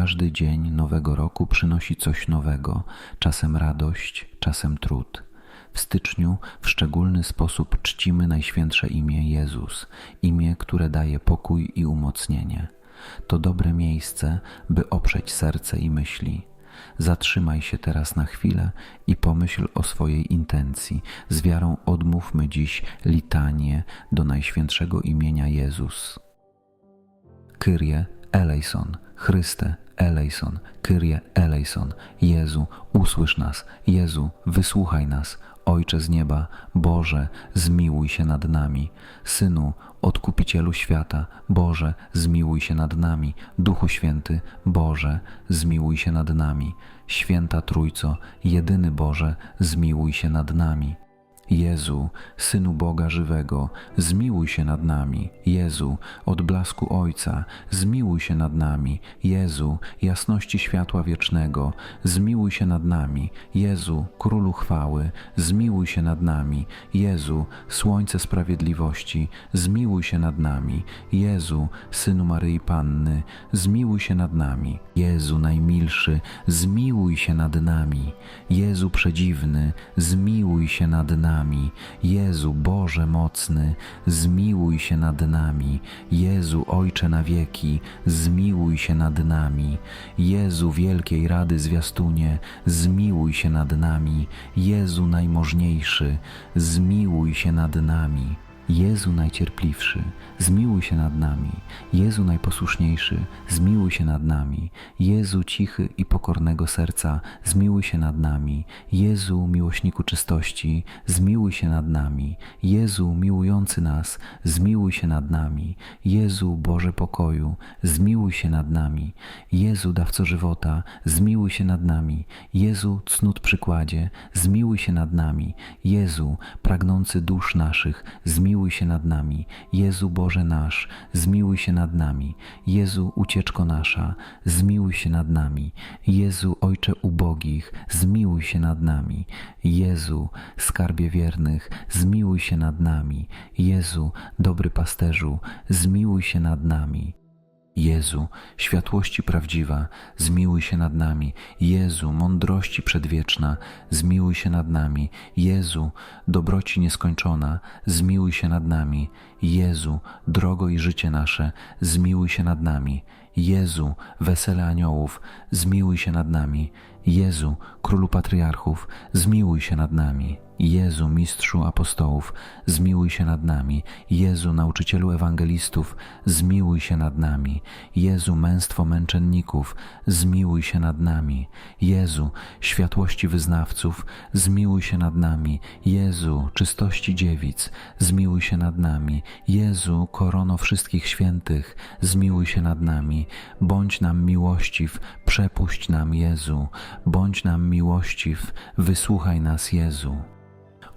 Każdy dzień nowego roku przynosi coś nowego, czasem radość, czasem trud. W styczniu w szczególny sposób czcimy Najświętsze imię Jezus, imię, które daje pokój i umocnienie. To dobre miejsce, by oprzeć serce i myśli. Zatrzymaj się teraz na chwilę i pomyśl o swojej intencji. Z wiarą odmówmy dziś litanie do Najświętszego imienia Jezus. Kyrie eleison, Chryste eleison, Kyrie eleison, Jezu, usłysz nas, Jezu, wysłuchaj nas, Ojcze z nieba, Boże, zmiłuj się nad nami. Synu, Odkupicielu świata, Boże, zmiłuj się nad nami. Duchu Święty, Boże, zmiłuj się nad nami. Święta Trójco, jedyny Boże, zmiłuj się nad nami. Jezu, Synu Boga żywego, zmiłuj się nad nami. Jezu, odblasku Ojca, zmiłuj się nad nami. Jezu, jasności światła wiecznego, zmiłuj się nad nami. Jezu, Królu chwały, zmiłuj się nad nami. Jezu, Słońce sprawiedliwości, zmiłuj się nad nami. Jezu, Synu Maryi Panny, zmiłuj się nad nami. Jezu najmilszy, zmiłuj się nad nami. Jezu przedziwny, zmiłuj się nad nami nami. Jezu Boże mocny, zmiłuj się nad nami. Jezu Ojcze na wieki, zmiłuj się nad nami. Jezu Wielkiej Rady Zwiastunie, zmiłuj się nad nami. Jezu Najmożniejszy, zmiłuj się nad nami. Jezu najcierpliwszy, zmiłuj się nad nami. Jezu najposłuszniejszy, zmiłuj się nad nami. Jezu cichy i pokornego serca, zmiłuj się nad nami. Jezu miłośniku czystości, zmiłuj się nad nami. Jezu miłujący nas, zmiłuj się nad nami. Jezu Boże pokoju, zmiłuj się nad nami. Jezu dawco żywota, zmiłuj się nad nami. Jezu cnót przykładzie, zmiłuj się nad nami. Jezu pragnący dusz naszych, zmiłuj zmiłuj się nad nami. Jezu Boże nasz, zmiłuj się nad nami. Jezu ucieczko nasza, zmiłuj się nad nami. Jezu Ojcze ubogich, zmiłuj się nad nami. Jezu skarbie wiernych, zmiłuj się nad nami. Jezu dobry pasterzu, zmiłuj się nad nami. Jezu, światłości prawdziwa, zmiłuj się nad nami. Jezu, mądrości przedwieczna, zmiłuj się nad nami. Jezu, dobroci nieskończona, zmiłuj się nad nami. Jezu, drogo i życie nasze, zmiłuj się nad nami. Jezu, wesele aniołów, zmiłuj się nad nami. Jezu, królu patriarchów, zmiłuj się nad nami. Jezu, mistrzu apostołów, zmiłuj się nad nami. Jezu, nauczycielu ewangelistów, zmiłuj się nad nami. Jezu, męstwo męczenników, zmiłuj się nad nami. Jezu, światłości wyznawców, zmiłuj się nad nami. Jezu, czystości dziewic, zmiłuj się nad nami. Jezu, korono wszystkich świętych, zmiłuj się nad nami. Bądź nam miłościw, przepuść nam Jezu. Bądź nam miłościw, wysłuchaj nas Jezu.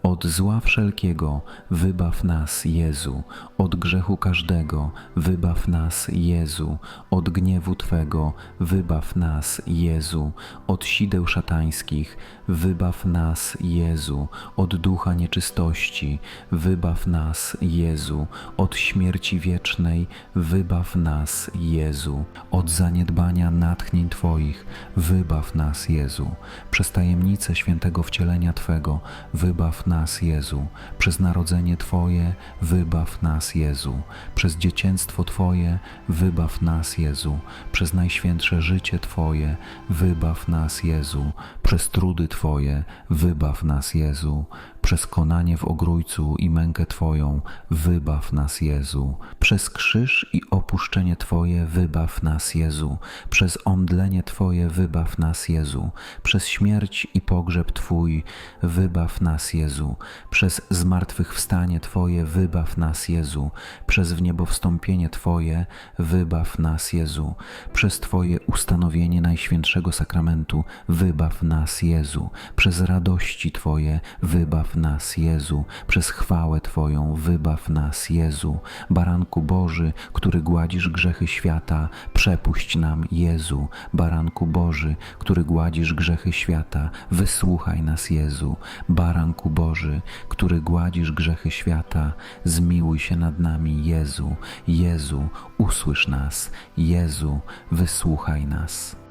Od zła wszelkiego wybaw nas, Jezu, od grzechu każdego wybaw nas, Jezu, od gniewu Twego wybaw nas, Jezu, od sideł szatańskich wybaw nas, Jezu, od ducha nieczystości wybaw nas, Jezu, od śmierci wiecznej wybaw nas, Jezu, od zaniedbania natchnień Twoich wybaw nas, Jezu, przez tajemnicę świętego wcielenia Twego wybaw nas, nas, Jezu, przez narodzenie Twoje wybaw nas, Jezu, przez dzieciństwo Twoje wybaw nas, Jezu, przez najświętsze życie Twoje wybaw nas, Jezu, przez trudy Twoje wybaw nas, Jezu, przez konanie w ogrójcu i mękę Twoją wybaw nas, Jezu. Przez krzyż i opuszczenie Twoje wybaw nas, Jezu. Przez omdlenie Twoje wybaw nas, Jezu. Przez śmierć i pogrzeb Twój wybaw nas, Jezu. Przez zmartwychwstanie Twoje wybaw nas, Jezu. Przez wniebowstąpienie Twoje wybaw nas, Jezu. Przez Twoje ustanowienie Najświętszego Sakramentu wybaw nas, Jezu, przez radości Twoje wybaw nas, Jezu, przez chwałę Twoją wybaw nas, Jezu. Baranku Boży, który gładzisz grzechy świata, przepuść nam, Jezu. Baranku Boży, który gładzisz grzechy świata, wysłuchaj nas, Jezu. Baranku Boży, który gładzisz grzechy świata, zmiłuj się nad nami, Jezu. Jezu, usłysz nas, Jezu, wysłuchaj nas.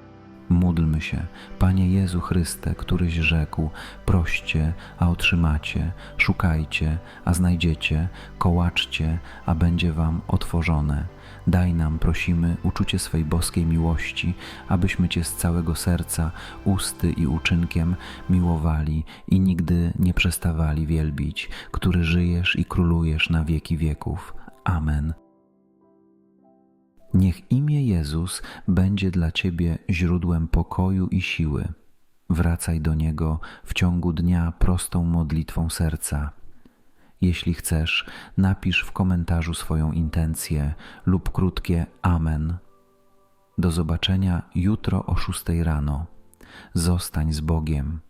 Módlmy się, Panie Jezu Chryste, któryś rzekł: Proście, a otrzymacie, szukajcie, a znajdziecie, kołaczcie, a będzie wam otworzone. Daj nam, prosimy, uczucie swej boskiej miłości, abyśmy Cię z całego serca, usty i uczynkiem miłowali i nigdy nie przestawali wielbić, który żyjesz i królujesz na wieki wieków. Amen. Niech imię Jezus będzie dla Ciebie źródłem pokoju i siły. Wracaj do Niego w ciągu dnia prostą modlitwą serca. Jeśli chcesz, napisz w komentarzu swoją intencję lub krótkie Amen. Do zobaczenia jutro o 6 rano. Zostań z Bogiem.